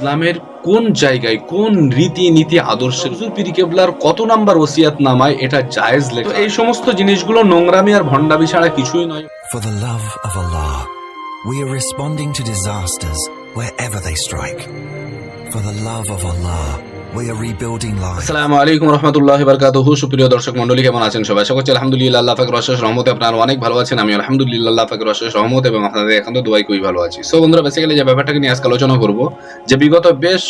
ইসলামের কোন জায়গায় কোন রীতি নীতি আদর্শে হুজুর পীর কেবলার কত নাম্বার ওসিয়াত নামায় এটা জায়েজ লেখা এই সমস্ত জিনিসগুলো নোংরামি আর ভণ্ডামি ছাড়া কিছুই নয় For the love of Allah, we are responding to disasters wherever they strike. For the love of Allah, আসসালামু সুপ্রিয় দর্শক মন্ডলী কেমন আছেন সবাই? করছি অনেক ভালো আছেন। আমি আলহামদুলিল্লাহ এবং এখন তো খুবই ভালো আছি। সো যে নিয়ে আজকে আলোচনা করব, যে বিগত বেশ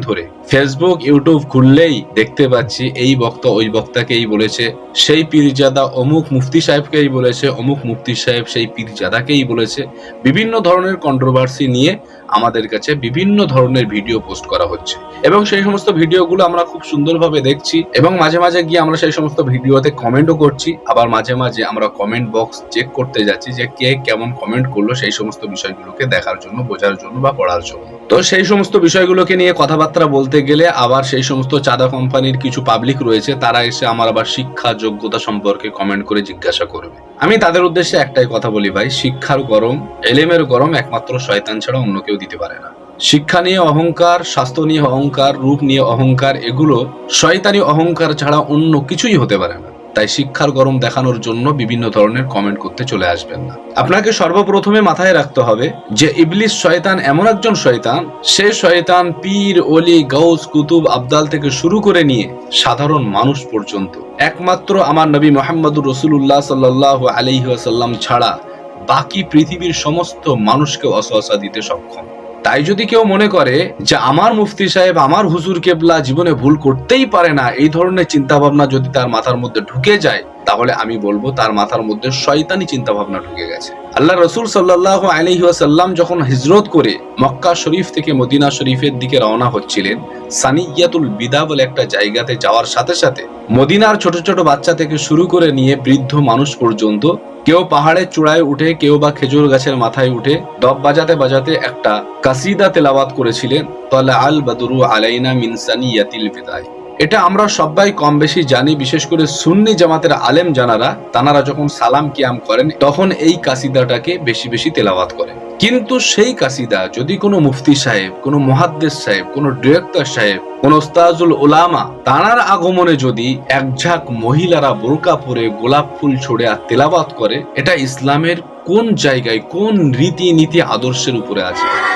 ধরে ফেসবুক ইউটিউব খুললেই দেখতে পাচ্ছি এই বক্তা, ওই বক্তাকেই বলেছে, সেই পীরজাদা অমুক মুফতি সাহেবকেই বলেছে, অমুক মুফতি সাহেব সেই পীরজাদাকেই বলেছে। বিভিন্ন ধরনের কন্ট্রোভার্সি নিয়ে আমাদের কাছে বিভিন্ন ধরনের ভিডিও পোস্ট করা হচ্ছে। এবং সেই সমস্ত ভিডিওগুলো আমরা খুব সুন্দরভাবে দেখছি এবং মাঝে মাঝে গিয়ে আমরা সেই সমস্ত ভিডিওতে কমেন্টও করছি। আবার মাঝে মাঝে আমরা কমেন্ট বক্স চেক করতে যাচ্ছি যে কে কেমন কমেন্ট করল সেই সমস্ত বিষয়গুলোকে দেখার জন্য, বোঝার জন্য বা পড়ার জন্য। তো সেই সমস্ত বিষয়গুলোকে নিয়ে কথাবার্তা বলতে গেলে আবার সেই সমস্ত চাঁদা কোম্পানির কিছু পাবলিক রয়েছে, তারা এসে আমার আবার শিক্ষা যোগ্যতা সম্পর্কে কমেন্ট করে জিজ্ঞাসা করবে। আমি তাদের উদ্দেশ্যে একটাই কথা বলি ভাই, শিক্ষার গরম, এলেমের গরম একমাত্র শয়তান ছাড়া অন্য কেউ দিতে পারে না। শিক্ষা নিয়ে অহংকার, স্বাস্থ্য নিয়ে অহংকার, রূপ নিয়ে অহংকার, এগুলো শয়তানি অহংকার ছাড়া অন্য কিছুই হতে পারে না। তাই শিক্ষার গরম দেখানোর জন্য বিভিন্ন ধরনের কমেন্ট করতে চলে আসবেন না। আপনাকে সর্বপ্রথমে মাথায় রাখতে হবে যে ইবলিস শয়তান এমন একজন শয়তান, সে শয়তান পীর অলি গাউস, কুতুব, আবদাল থেকে শুরু করে নিয়ে সাধারণ মানুষ পর্যন্ত। একমাত্র আমার নবী মোহাম্মদুর রসুল্লাহ সাল্লাহ আলিহাসাল্লাম ছাড়া বাকি পৃথিবীর সমস্ত মানুষকে অসহসা দিতে সক্ষম। তাই যদি কেউ মনে করে যে আমার মুফতি সাহেব আমার হুজুর কেবলা জীবনে ভুল করতেই পারে না, এই ধরনের চিন্তা ভাবনা যদি তার মাথার মধ্যে ঢুকে যায়, তাহলে আমি বলব তার মাথার মধ্যে শয়তানি চিন্তা ভাবনা ঢুকে গেছে। আল্লাহ রসুল সাল্লাহ আলহিহাসাল্লাম যখন হিজরত করে মক্কা শরীফ থেকে মদিনা শরীফের দিকে রওনা হচ্ছিলেন সানি সানিয়াতুল বিদা বলে একটা জায়গাতে যাওয়ার সাথে সাথে মদিনার ছোট ছোট বাচ্চা থেকে শুরু করে নিয়ে বৃদ্ধ মানুষ পর্যন্ত কেউ পাহাড়ের চূড়ায় উঠে, কেউ বা খেজুর গাছের মাথায় উঠে ডব বাজাতে বাজাতে একটা কাসিদা তেলাওয়াত করেছিলেন, তলা আল বাদুরু আলাইনা মিনসানি ইয়াতিল বিদায় এটা আমরা সবাই কম বেশি জানি, বিশেষ করে সুন্নি জামাতের আলেম জানারা, তানারা যখন সালাম কিয়াম করেন, তখন এই কাসিদাটাকে বেশি বেশি তেলাওয়াত করেন। কিন্তু সেই কাসিদা, যদি কোনো মুফতি সাহেব, কোনো মহাদ্দেশ সাহেব, কোনো ডিরেক্টর সাহেব, কোন ওস্তাজুল ওলামা তাঁর আগমনে যদি একঝাক মহিলারা বোরকা পরে গোলাপ ফুল ছড়ে আর তেলাবাত করে, এটা ইসলামের কোন জায়গায়, কোন রীতিনীতি, আদর্শের উপরে আছে?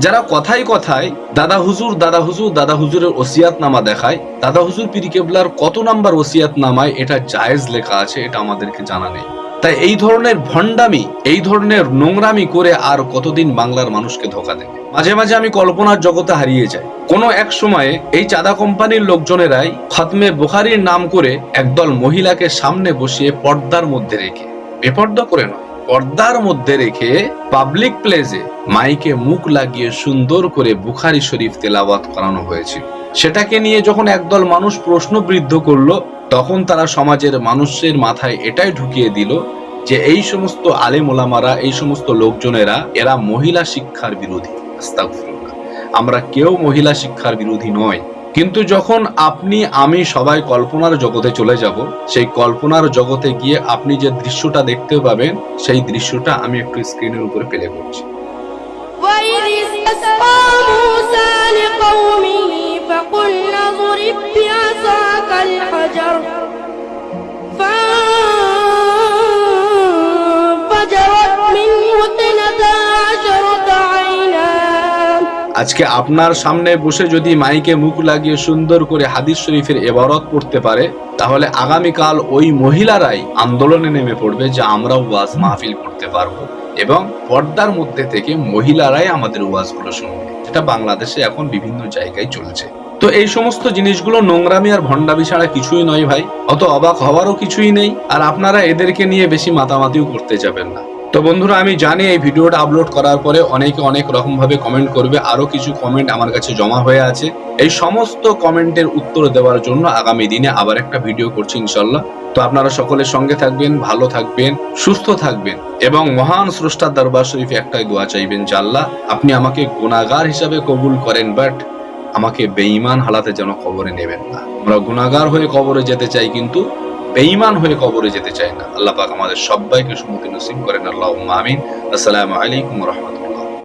যারা কথাই কথায় দাদা হুজুর দাদা হুজুর, দাদা হুজুরের ওসিয়াত নামা দেখায়, দাদা হুজুর পিরি কেবলার কত নাম্বার ওসিয়াত নামায় এটা জায়েজ লেখা আছে এটা আমাদেরকে জানা নেই। তাই এই ধরনের ভণ্ডামি, এই ধরনের নোংরামি করে আর কতদিন বাংলার মানুষকে ধোকা দেবে? মাঝে মাঝে আমি কল্পনার জগতে হারিয়ে যাই। কোনো এক সময়ে এই চাঁদা কোম্পানির লোকজনেরাই খতমে বুখারির নাম করে একদল মহিলাকে সামনে বসিয়ে পর্দার মধ্যে রেখে, বেপর্দা করে নয়। পর্দার মধ্যে রেখে পাবলিক প্লেসে মাইকে মুখ লাগিয়ে সুন্দর করে বুখারি শরীফ তেলাওয়াত করানো হয়েছিল সেটাকে নিয়ে যখন একদল মানুষ প্রশ্নবৃদ্ধ করল, তখন তারা সমাজের মানুষের মাথায় এটাই ঢুকিয়ে দিল যে এই সমস্ত আলেম ওলামারা, এই সমস্ত লোকজনেরা, এরা মহিলা শিক্ষার বিরোধী। আমরা কেউ মহিলা শিক্ষার বিরোধী নয়। কিন্তু যখন আপনি আমি সবাই কল্পনার জগতে চলে যাব সেই কল্পনার জগতে গিয়ে আপনি যে দৃশ্যটা দেখতে পাবেন সেই দৃশ্যটা আমি একটু স্ক্রিনের উপরে প্লে করছি وإذ استسقى موسى لقومه فقلنا اضرب بعصاك الحجر আজকে আপনার সামনে বসে যদি মাইকে মুখ লাগিয়ে সুন্দর করে হাদিস শরীফের এবারত পড়তে পারে, তাহলে আগামীকাল ওই মহিলারাই আন্দোলনে নেমে পড়বে যে আমরাও ওয়াজ মাহফিল করতে পারব। এবং পর্দার মধ্যে থেকে মহিলারাই আমাদের ওয়াজগুলো শুনবে। যেটা বাংলাদেশে এখন বিভিন্ন জায়গায় চলছে। তো এই সমস্ত জিনিসগুলো নোংরামি আর ভণ্ডামি ছাড়া কিছুই নয় ভাই। অত অবাক হওয়ারও কিছুই নেই। আর আপনারা এদেরকে নিয়ে বেশি মাতামাতিও করতে যাবেন না। তো বন্ধুরা, আমি জানি এই ভিডিওটা আপলোড করার পরে অনেকে অনেক রকম ভাবে কমেন্ট করবে, আরও কিছু কমেন্ট আমার কাছে জমা হয়ে আছে। এই সমস্ত কমেন্টের উত্তর দেওয়ার জন্য আগামী দিনে আবার একটা ভিডিও করছি ইনশাল্লাহ। তো আপনারা সকলের সঙ্গে থাকবেন, ভালো থাকবেন, সুস্থ থাকবেন এবং মহান স্রষ্টার দরবার শরীফে একটাই দোয়া চাইবেন যে আল্লাহ, আপনি আমাকে গুণাগার হিসাবে কবুল করেন বাট আমাকে বেঈমান হালাতে যেন কবরে নেবেন না। আমরা গুণাগার হয়ে কবরে যেতে চাই, কিন্তু বেঈমান হয়ে কবরে যেতে চায় না। আল্লাহ পাক আমাদের সবাইকে সম্মুখীন নসিব করেন। আল্লাহ আমিন। আসসালামু আলাইকুম রহমতুল্লাহ।